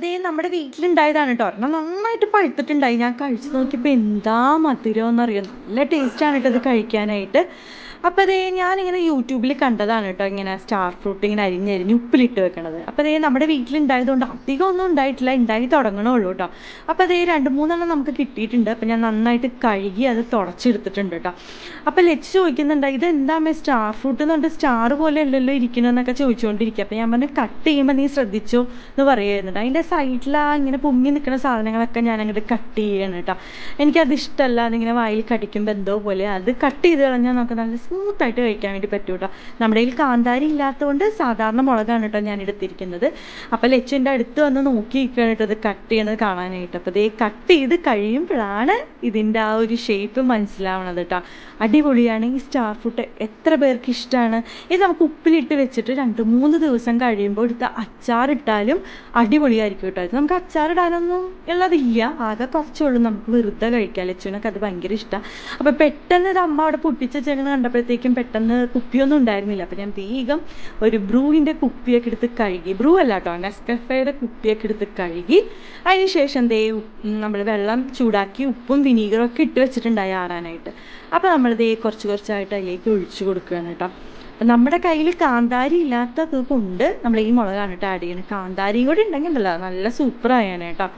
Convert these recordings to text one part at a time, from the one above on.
അതേ നമ്മുടെ വീട്ടിലുണ്ടായതാണ് കേട്ടോ ഒരെണ്ണം നന്നായിട്ട് പഴുത്തിട്ടുണ്ടായി. ഞാൻ കഴിച്ചു നോക്കിയപ്പോൾ എന്താ മധുരമെന്നറിയോ നല്ല ടേസ്റ്റാണ് കേട്ടോ ഇത് കഴിക്കാനായിട്ട്. അപ്പോൾ അതേ ഞാനിങ്ങനെ യൂട്യൂബിൽ കണ്ടതാണ് കേട്ടോ ഇങ്ങനെ സ്റ്റാർ ഫ്രൂട്ട് ഇങ്ങനെ അരിഞ്ഞരിഞ്ഞ് ഉപ്പിലിട്ട് വെക്കണത്. അപ്പോൾ അതേ നമ്മുടെ വീട്ടിലുണ്ടായതുകൊണ്ട് അധികം ഒന്നും ഉണ്ടായിട്ടില്ല ഉണ്ടായി തുടങ്ങണുള്ളൂ കേട്ടോ അപ്പോൾ അതേ രണ്ട് മൂന്നെണ്ണം നമുക്ക് കിട്ടിയിട്ടുണ്ട്. അപ്പോൾ ഞാൻ നന്നായിട്ട് കഴുകി അത് തുടച്ചെടുത്തിട്ടുണ്ട് കേട്ടോ അപ്പോൾ ലച്ച് ചോദിക്കുന്നുണ്ട് ഇത് എന്താ മേ സ്റ്റാർ ഫ്രൂട്ട് എന്ന് പറഞ്ഞിട്ട് സ്റ്റാർ പോലെ അല്ലല്ലോ ഇരിക്കണമെന്നൊക്കെ ചോദിച്ചുകൊണ്ടിരിക്കുക അപ്പോൾ ഞാൻ പറഞ്ഞു കട്ട് ചെയ്യുമ്പോൾ നീ ശ്രദ്ധിച്ചു? എന്ന് പറയുന്നുണ്ട്. അതിന്റെ സൈഡിലാ ഇങ്ങനെ പൊങ്ങി നിൽക്കുന്ന സാധനങ്ങളൊക്കെ ഞാൻ അങ്ങോട്ട് കട്ട് ചെയ്യണം കേട്ടോ എനിക്കത് ഇഷ്ടമല്ല അതിങ്ങനെ വായിൽ കടിക്കുമ്പോൾ എന്തോ പോലെ. അത് കട്ട് ചെയ്ത് കളഞ്ഞാൽ നമുക്ക് നല്ല സ്മൂത്തായിട്ട് കഴിക്കാൻ വേണ്ടി പറ്റും കേട്ടോ നമ്മുടെ കയ്യിൽ കാന്താരി ഇല്ലാത്തതുകൊണ്ട് സാധാരണ മുളകാണ് കേട്ടോ ഞാൻ എടുത്തിരിക്കുന്നത് അപ്പോൾ ലച്ചുവിന്റെ അടുത്ത് വന്ന് നോക്കി നിൽക്കുകയാണ് കേട്ടോ ഇത് കട്ട് ചെയ്യണത് കാണാനായിട്ട്. അപ്പോൾ ഇത് കട്ട് ചെയ്ത് കഴിയുമ്പോഴാണ് ഇതിന്റെ ആ ഒരു ഷേപ്പ് മനസ്സിലാവണത് കേട്ടോ അടിപൊളിയാണ്. ഈ സ്റ്റാർ ഫുഡ് എത്ര പേർക്ക് ഇഷ്ടമാണ് ഇത് നമുക്ക് ഉപ്പിലിട്ട് വെച്ചിട്ട് രണ്ട് മൂന്ന് ദിവസം കഴിയുമ്പോൾ എടുത്ത് അച്ചാറിട്ടാലും അടിപൊളിയായിരിക്കും കേട്ടോ. നമുക്ക് അച്ചാറിടാനൊന്നും ഉള്ളതില്ല. ആകെ കുറച്ചുള്ളൂ നമുക്ക് വെറുതെ കഴിക്കാം. ലച്ചുവിനൊക്കെ അത് ഭയങ്കര ഇഷ്ടമാണ് അപ്പോൾ പെട്ടെന്ന് ഇത് അമ്മ അവിടെ പൊട്ടിച്ച ചെങ്ങ കണ്ടപ്പോഴത്തേക്കും പെട്ടെന്ന് കുപ്പിയൊന്നും ഉണ്ടായിരുന്നില്ല. അപ്പോൾ ഞാൻ വേഗം ഒരു ബ്രൂവിന്റെ കുപ്പിയൊക്കെ എടുത്ത് കഴുകി ബ്രൂ അല്ല കേട്ടോ. നെസ്കഫയുടെ കുപ്പിയൊക്കെ എടുത്ത് കഴുകി അതിന് ശേഷം ദേ നമ്മൾ വെള്ളം ചൂടാക്കി ഉപ്പും വിനീഗറും ഒക്കെ ഇട്ട് വെച്ചിട്ടുണ്ടായി ആറാനായിട്ട്. അപ്പോൾ നമ്മൾ ദേ കുറച്ച് കുറച്ചായിട്ട് അതിലേക്ക് ഒഴിച്ചു കൊടുക്കുകയാണ് കേട്ടോ. അപ്പം നമ്മുടെ കയ്യിൽ കാന്താരി ഇല്ലാത്തത് കൊണ്ട് നമ്മൾ ഈ മുളകാണ് കേട്ടോ ആഡ് ചെയ്യുന്നത്. കാന്താരിയും കൂടി ഉണ്ടെങ്കിൽ ഉണ്ടല്ലോ നല്ല സൂപ്പർ ആയാണ് കേട്ടോ.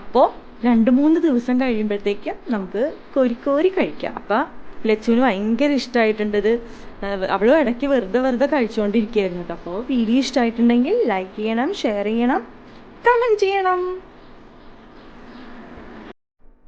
അപ്പോൾ രണ്ട് മൂന്ന് ദിവസം കഴിയുമ്പോഴത്തേക്കും നമുക്ക് കോരി കോരി കഴിക്കാം. അപ്പോൾ ലച്ചുവിന് ഭയങ്കര ഇഷ്ടമായിട്ടുണ്ട് ഇത്. അവളും ഇടയ്ക്ക് വെറുതെ വെറുതെ കഴിച്ചുകൊണ്ടിരിക്കുകയായിരുന്നു കേട്ടോ. അപ്പോൾ വീഡിയോ ഇഷ്ടമായിട്ടുണ്ടെങ്കിൽ ലൈക്ക് ചെയ്യണം ഷെയർ ചെയ്യണം കമന്റ് ചെയ്യണം.